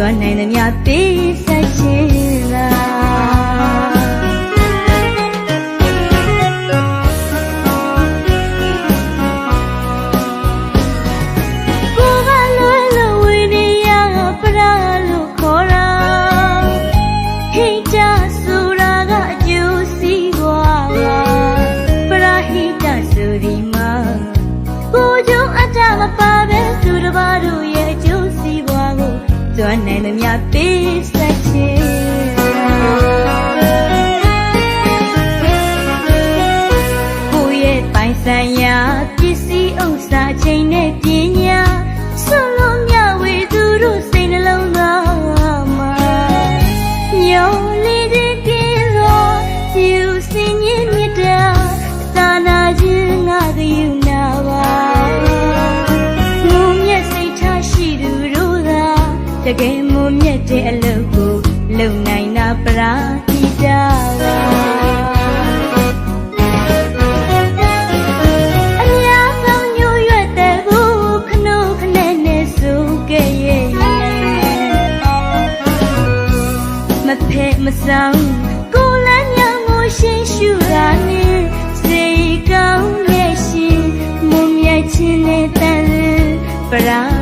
စွာနိုင်သမျှပေး များပေးဆက်ချင်ကိုယ့်ရဲ့ပိုင်ဆိုင်ရာပစ္စည်းဥစ္စာအချိန်နဲ့ပညာဆွလုံးမြဝေသူတို့စိတ်နှလုံးသားမှာညောင်လေးတဲ့ကင်းသောယူစင်ရင်မြတ်တာသာနာခြင်းငါကယူနာပါငုံမြက်စိတ်ထားရှိသူတို့သာတကယ် မွန်မြတ်တဲ့အလုပ်ကိုလုံနိုင်တာပရာဟိတပါအများကောင်းညို့ရွက်တဲ့ကိုခနုခနဲ့နဲ့ဆိုခဲ့ရဲ့မဖဲမဆောင်ကိုလမ်းညမို့ရှင်းရှုတာနဲ့စိတ်ကောင်းရဲ့ရှင်မွန်မြတ်ခြင်းနဲ့တန်ပရာ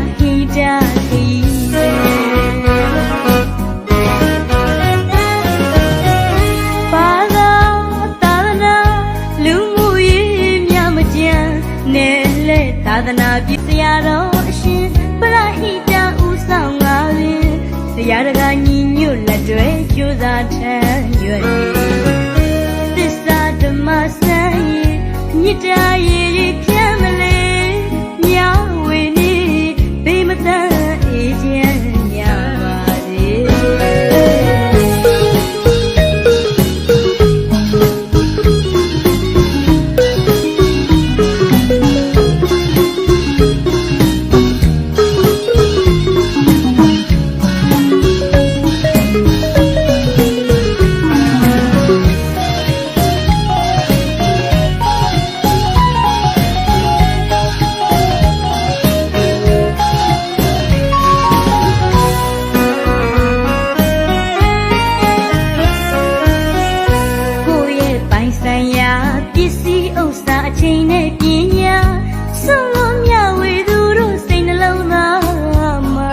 နဲ့လေသာသနာပြဆရာတော်အရှင်ပရာဟိတဥဆောင်ငါပင်ဆရာတကညီညွတ်လက်တွဲကြိုးစားထမ်းရွယ်သစ္စာဓမ္မစံရဲ့မြစ်တာရဲ့ဖြ ချိန်နဲ့ပညာစွန့်လို့မျှဝေသူတို့စိတ်နှလုံးသားမှာ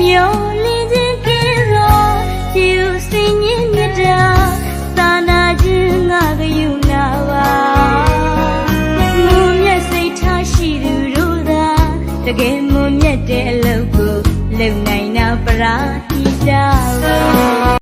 မျောလင်းခြင်းကင်းသောကျေးဇူးစင်မြင့်မြတ်တာသာနာခြင်းငါကယူနာပါမွန်မြတ်စိတ်ထားရှိသူတို့သာတကယ်မွန်မြတ်တဲ့အလုပ်ကိုလုပ်နိုင်တာပရာဟိတာပါ